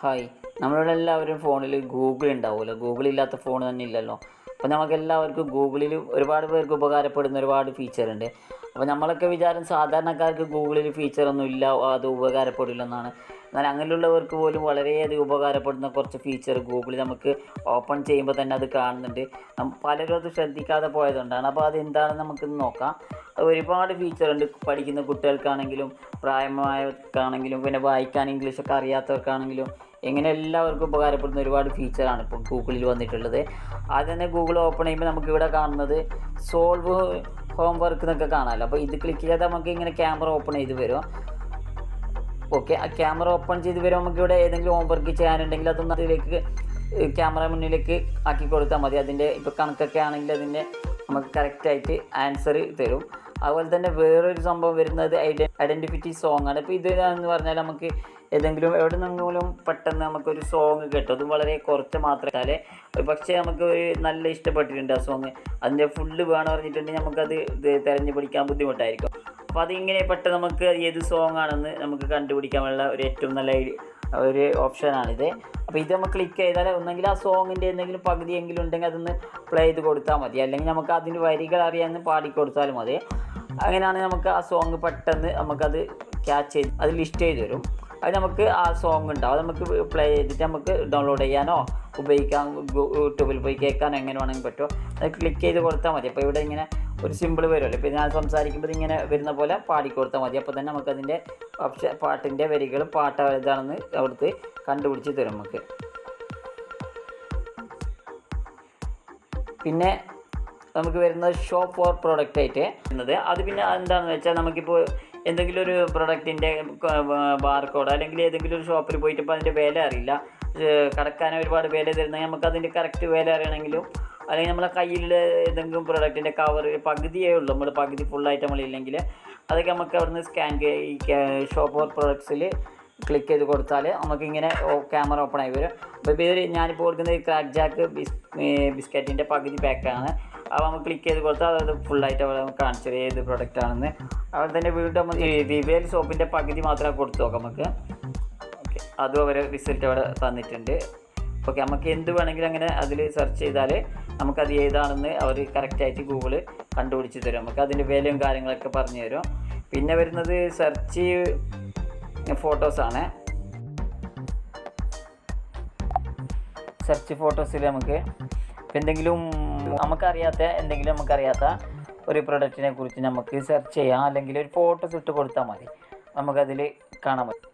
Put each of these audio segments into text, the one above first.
Hi. നമ്മളിവിടെ എല്ലാവരും ഫോണിൽ ഗൂഗിൾ ഉണ്ടാവുമല്ലോ. ഗൂഗിൾ ഇല്ലാത്ത ഫോൺ തന്നെ ഇല്ലല്ലോ. അപ്പോൾ നമുക്ക് എല്ലാവർക്കും ഗൂഗിളിൽ ഒരുപാട് പേർക്ക് ഉപകാരപ്പെടുന്ന ഒരുപാട് ഫീച്ചർ ഉണ്ട്. അപ്പോൾ നമ്മളൊക്കെ വിചാരം സാധാരണക്കാർക്ക് ഗൂഗിളിൽ ഫീച്ചറൊന്നും ഇല്ല അത് ഉപകാരപ്പെടില്ലെന്നാണ്. എന്നാൽ അങ്ങനെയുള്ളവർക്ക് പോലും വളരെയധികം ഉപകാരപ്പെടുന്ന കുറച്ച് ഫീച്ചർ ഗൂഗിളിൽ നമുക്ക് ഓപ്പൺ ചെയ്യുമ്പോൾ തന്നെ അത് കാണുന്നുണ്ട്. പലരും അത് ശ്രദ്ധിക്കാതെ പോയതുകൊണ്ടാണ്. അപ്പോൾ അത് എന്താണെന്ന് നമുക്ക് നോക്കാം ഒരുപാട് ഫീച്ചർ ഉണ്ട്. പഠിക്കുന്ന കുട്ടികൾക്കാണെങ്കിലും പ്രായമായവർക്കാണെങ്കിലും പിന്നെ വായിക്കാൻ ഇംഗ്ലീഷൊക്കെ അറിയാത്തവർക്കാണെങ്കിലും ഇങ്ങനെ എല്ലാവർക്കും ഉപകാരപ്പെടുന്ന ഒരുപാട് ഫീച്ചറാണ് ഇപ്പോൾ ഗൂഗിളിൽ വന്നിട്ടുള്ളത്. ആദ്യം തന്നെ ഗൂഗിൾ ഓപ്പൺ ചെയ്യുമ്പോൾ നമുക്ക് ഇവിടെ കാണുന്നത് സോൾവ് ഹോം വർക്ക് എന്നൊക്കെ കാണാമല്ലോ അപ്പോൾ ഇത് ക്ലിക്ക് ചെയ്താൽ നമുക്ക് ഇങ്ങനെ ക്യാമറ ഓപ്പൺ ചെയ്ത് വരും. ഓക്കെ ആ ക്യാമറ ഓപ്പൺ ചെയ്ത് വരുമ്പോൾ നമുക്ക് ഇവിടെ ഏതെങ്കിലും ഹോം വർക്ക് ചെയ്യാനുണ്ടെങ്കിൽ അതൊന്ന് അതിലേക്ക് ക്യാമറ മുന്നിലേക്ക് ആക്കി കൊടുത്താൽ മതി. അതിന്റെ ഇപ്പോൾ കണക്കൊക്കെ ആണെങ്കിൽ അതിന്റെ നമുക്ക് കറക്റ്റായിട്ട് ആൻസർ തരും. അതുപോലെ തന്നെ വേറൊരു സംഭവം വരുന്നത് ഐഡൻ ഐഡന്റിഫിറ്റി സോങ് ആണ്. ഇപ്പോൾ ഇത് എന്ന് പറഞ്ഞാൽ നമുക്ക് ഏതെങ്കിലും എവിടെ നിന്നെങ്കിലും പെട്ടെന്ന് നമുക്കൊരു സോങ് കേട്ടോ. അത് വളരെ കുറച്ച് മാത്രമേ പക്ഷേ നമുക്ക് ഒരു നല്ല ഇഷ്ടപ്പെട്ടിട്ടുണ്ട് ആ സോങ് അതിന്റെ ഫുള്ള് വേണം പറഞ്ഞിട്ടുണ്ടെങ്കിൽ നമുക്കത് തിരഞ്ഞു പിടിക്കാൻ ബുദ്ധിമുട്ടായിരിക്കും. അപ്പോൾ അതിങ്ങനെ പെട്ടെന്ന് നമുക്ക് ഏത് സോങ് ആണെന്ന് നമുക്ക് കണ്ടുപിടിക്കാനുള്ള ഒരു ഏറ്റവും നല്ല ഒരു ഓപ്ഷനാണിത് അപ്പോൾ ഇത് നമ്മൾ ക്ലിക്ക് ചെയ്താൽ ഒന്നെങ്കിൽ ആ സോങ്ങിന്റെ എന്തെങ്കിലും പകുതിയെങ്കിലും ഉണ്ടെങ്കിൽ അതൊന്ന് പ്ലേ ചെയ്ത് കൊടുത്താൽ മതി. അല്ലെങ്കിൽ നമുക്ക് അതിന്റെ വരികൾ അറിയാമെന്ന് കൊടുത്താലും മതി. അങ്ങനെയാണെങ്കിൽ നമുക്ക് ആ സോങ് പെട്ടെന്ന് നമുക്കത് ക്യാച്ച് ചെയ്ത് അത് ലിസ്റ്റ് ചെയ്ത് തരും. അത് നമുക്ക് ആ സോങ് ഉണ്ടാവും അത് നമുക്ക് പ്ലേ ചെയ്തിട്ട് നമുക്ക് ഡൗൺലോഡ് ചെയ്യാനോ ഉപയോഗിക്കാൻ യൂട്യൂബിൽ പോയി കേൾക്കാനോ എങ്ങനെ വേണമെങ്കിൽ പറ്റുമോ അത് ക്ലിക്ക് ചെയ്ത് കൊടുത്താൽ മതി. അപ്പോൾ ഇവിടെ ഇങ്ങനെ ഒരു സിമ്പിൾ വരുമല്ലോ. ഇപ്പോൾ ഞാൻ സംസാരിക്കുമ്പോൾ ഇങ്ങനെ വരുന്ന പോലെ പാടി കൊടുത്താൽ മതി. അപ്പോൾ തന്നെ നമുക്കതിന്റെ ഓപ്ഷൻ പാട്ടിന്റെ വരികൾ പാട്ട് ഇതാണെന്ന് അവിടുത്തെ കണ്ടുപിടിച്ച് തരും നമുക്ക്. പിന്നെ നമുക്ക് വരുന്നത് ഷോപ്പ് ഫോർ പ്രോഡക്റ്റ് ആയിട്ട് വരുന്നത്. അത് പിന്നെ എന്താണെന്ന് വെച്ചാൽ നമുക്കിപ്പോൾ എന്തെങ്കിലും ഒരു പ്രൊഡക്റ്റിന്റെ ബാർകോഡ് അല്ലെങ്കിൽ ഏതെങ്കിലും ഒരു ഷോപ്പിൽ പോയിട്ട് ഇപ്പോൾ അതിന്റെ വില അറിയില്ല. കടക്കാൻ ഒരുപാട് വില തരുന്ന നമുക്ക് അതിന്റെ കറക്റ്റ് വില അറിയണമെങ്കിലും അല്ലെങ്കിൽ നമ്മളെ കയ്യിൽ ഏതെങ്കിലും പ്രൊഡക്റ്റിന്റെ കവർ പകുതിയേ ഉള്ളൂ. നമ്മൾ പകുതി ഫുള്ളായിട്ട് നമ്മളില്ലെങ്കിൽ അതൊക്കെ നമുക്ക് അവിടുന്ന് സ്കാൻ ഈ ഷോപ്പ് ഓർ പ്രൊഡക്ട്സിൽ ക്ലിക്ക് ചെയ്ത് കൊടുത്താൽ നമുക്കിങ്ങനെ ക്യാമറ ഓപ്പൺ ആയി വരും. അപ്പോൾ ഇതൊരു ഞാനിപ്പോൾ കൊടുക്കുന്നത് ക്രാക്ക് ജാക്ക് ബിസ് ബിസ്ക്കറ്റിന്റെ പകുതി പാക്കാണ് അപ്പോൾ നമ്മൾ ക്ലിക്ക് ചെയ്ത് കൊടുത്താൽ അത് ഫുള്ളായിട്ട് അവിടെ നമുക്ക് കാണിച്ചു തരും ഏത് പ്രൊഡക്റ്റ് ആണെന്ന്. അവിടെ തന്നെ വീണ്ടും നമുക്ക് വിവേൽ സോപ്പിന്റെ പകുതി മാത്രമേ കൊടുത്തു നോക്കാം നമുക്ക്. ഓക്കെ അതും അവർ റിസൾട്ട് അവിടെ തന്നിട്ടുണ്ട്. ഓക്കെ നമുക്ക് എന്ത് വേണമെങ്കിലും അങ്ങനെ അതിൽ സെർച്ച് ചെയ്താൽ നമുക്കത് ഏതാണെന്ന് അവർ കറക്റ്റായിട്ട് ഗൂഗിൾ കണ്ടുപിടിച്ച് തരും. നമുക്ക് അതിന്റെ വിലയും കാര്യങ്ങളൊക്കെ പറഞ്ഞു തരും. പിന്നെ വരുന്നത് സെർച്ച് ഫോട്ടോസാണ് സെർച്ച് ഫോട്ടോസിൽ നമുക്ക് ഇപ്പം എന്തെങ്കിലും നമുക്കറിയാത്ത എന്തെങ്കിലും നമുക്കറിയാത്ത ഒരു പ്രൊഡക്റ്റിനെ കുറിച്ച് നമുക്ക് സെർച്ച് ചെയ്യാം. അല്ലെങ്കിൽ ഒരു ഫോട്ടോസ് ഇട്ട് കൊടുത്താൽ മതി. നമുക്കതിൽ കാണാൻ പറ്റും.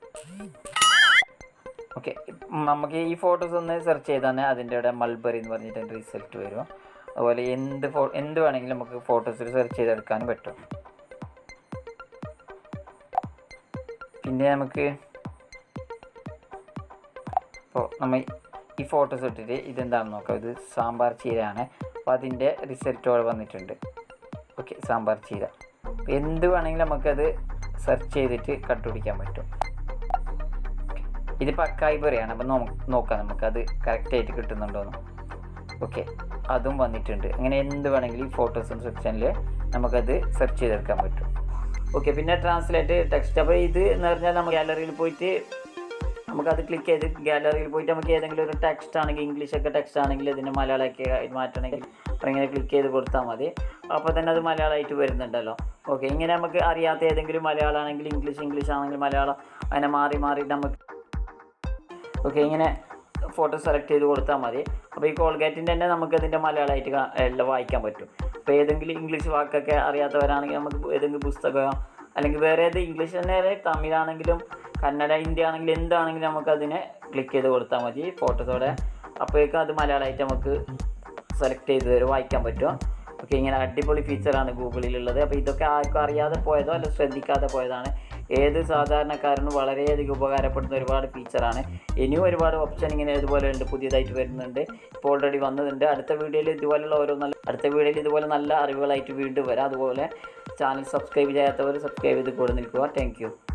ഓക്കെ നമുക്ക് ഈ ഫോട്ടോസ് ഒന്ന് സെർച്ച് ചെയ്താൽ അതിന്റെ ഇവിടെ മൾബറി എന്ന് പറഞ്ഞിട്ട് റിസൾട്ട് വരും. അതുപോലെ എന്ത് ഫോ എന്ത് വേണമെങ്കിലും നമുക്ക് ഫോട്ടോസിൽ സെർച്ച് ചെയ്തെടുക്കാനും പറ്റും. പിന്നെ നമുക്ക് ഇപ്പോൾ നമ്മൾ ഈ ഫോട്ടോസ് ഇട്ടിട്ട് ഇതെന്താണെന്ന് നോക്കാം. ഇത് സാമ്പാർ ചീരയാണ്. അപ്പോൾ അതിന്റെ റിസൾട്ട് അവിടെ വന്നിട്ടുണ്ട്. ഓക്കെ സാമ്പാർ ചീര. എന്ത് വേണമെങ്കിലും നമുക്കത് സെർച്ച് ചെയ്തിട്ട് കണ്ടുപിടിക്കാൻ പറ്റും. ഇത് പക്കായി പറയാണ്. അപ്പം നോക്കാം നമുക്കത് കറക്റ്റായിട്ട് കിട്ടുന്നുണ്ടോയെന്ന് ഓക്കെ അതും വന്നിട്ടുണ്ട്. അങ്ങനെ എന്ത് വേണമെങ്കിലും ഈ ഫോട്ടോസും സെക്ഷനിൽ നമുക്കത് സെർച്ച് ചെയ്തെടുക്കാൻ പറ്റും. ഓക്കെ പിന്നെ ട്രാൻസ്ലേറ്റ് ടെക്സ്റ്റ് അപ്പോൾ ഇത് എന്ന് പറഞ്ഞാൽ നമ്മൾ ഗാലറിയിൽ പോയിട്ട് നമുക്കത് ക്ലിക്ക് ചെയ്ത് ഗാലറിയിൽ പോയിട്ട് നമുക്ക് ഏതെങ്കിലും ഒരു ടെക്സ്റ്റ് ആണെങ്കിൽ ഇംഗ്ലീഷ് ഒക്കെ ടെക്സ്റ്റ് ആണെങ്കിൽ ഇതിന് മലയാളമൊക്കെ മാറ്റണമെങ്കിൽ അപ്പോൾ ഇങ്ങനെ ക്ലിക്ക് ചെയ്ത് കൊടുത്താൽ മതി. അപ്പോൾ തന്നെ അത് മലയാളമായിട്ട് വരുന്നുണ്ടല്ലോ. ഓക്കെ ഇങ്ങനെ നമുക്ക് അറിയാത്ത ഏതെങ്കിലും മലയാളം ആണെങ്കിൽ ഇംഗ്ലീഷ് ഇംഗ്ലീഷ് ആണെങ്കിൽ മലയാളം അങ്ങനെ മാറി മാറി നമുക്ക് ഓക്കെ ഇങ്ങനെ ഫോട്ടോ സെലക്ട് ചെയ്ത് കൊടുത്താൽ മതി. അപ്പോൾ ഈ കോൾഗേറ്റിന്റെ തന്നെ നമുക്ക് ഇതിന്റെ മലയാളമായിട്ട് എല്ലാം വായിക്കാൻ പറ്റും. അപ്പോൾ ഏതെങ്കിലും ഇംഗ്ലീഷ് വാക്കൊക്കെ അറിയാത്തവരാണെങ്കിൽ നമുക്ക് ഏതെങ്കിലും പുസ്തകമോ അല്ലെങ്കിൽ വേറെ ഏത് ഇംഗ്ലീഷ് തന്നെ തമിഴാണെങ്കിലും കന്നഡ ഹിന്ദി ആണെങ്കിലും എന്താണെങ്കിലും നമുക്ക് അതിനെ ക്ലിക്ക് ചെയ്ത് കൊടുത്താൽ മതി ഫോട്ടോസോടെ അപ്പോഴേക്കും അത് മലയാളമായിട്ട് നമുക്ക് സെലക്ട് ചെയ്ത് വായിക്കാൻ പറ്റും. ഓക്കെ ഇങ്ങനെ അടിപൊളി ഫീച്ചറാണ് ഗൂഗിളിലുള്ളത്. അപ്പോൾ ഇതൊക്കെ ആർക്കും അറിയാതെ പോയതോ അല്ല ശ്രദ്ധിക്കാതെ പോയതാണ്. ഏത് സാധാരണക്കാരനും വളരെയധികം ഉപകാരപ്പെടുന്ന ഒരുപാട് ഫീച്ചറാണ് ഇനിയും ഒരുപാട് ഓപ്ഷൻ ഇങ്ങനെ ഇതുപോലെ ഉണ്ട് പുതിയതായിട്ട് വരുന്നുണ്ട്. ഇപ്പോൾ ഓൾറെഡി വന്നതുണ്ട് അടുത്ത വീഡിയോയിൽ ഇതുപോലുള്ള ഓരോ നല്ല അടുത്ത വീഡിയോയിൽ ഇതുപോലെ നല്ല അറിവുകളായിട്ട് വീണ്ടും വരാം. അതുപോലെ ചാനൽ സബ്സ്ക്രൈബ് ചെയ്യാത്തവർ സബ്സ്ക്രൈബ് ചെയ്ത് കൂടെ നിൽക്കുക. താങ്ക്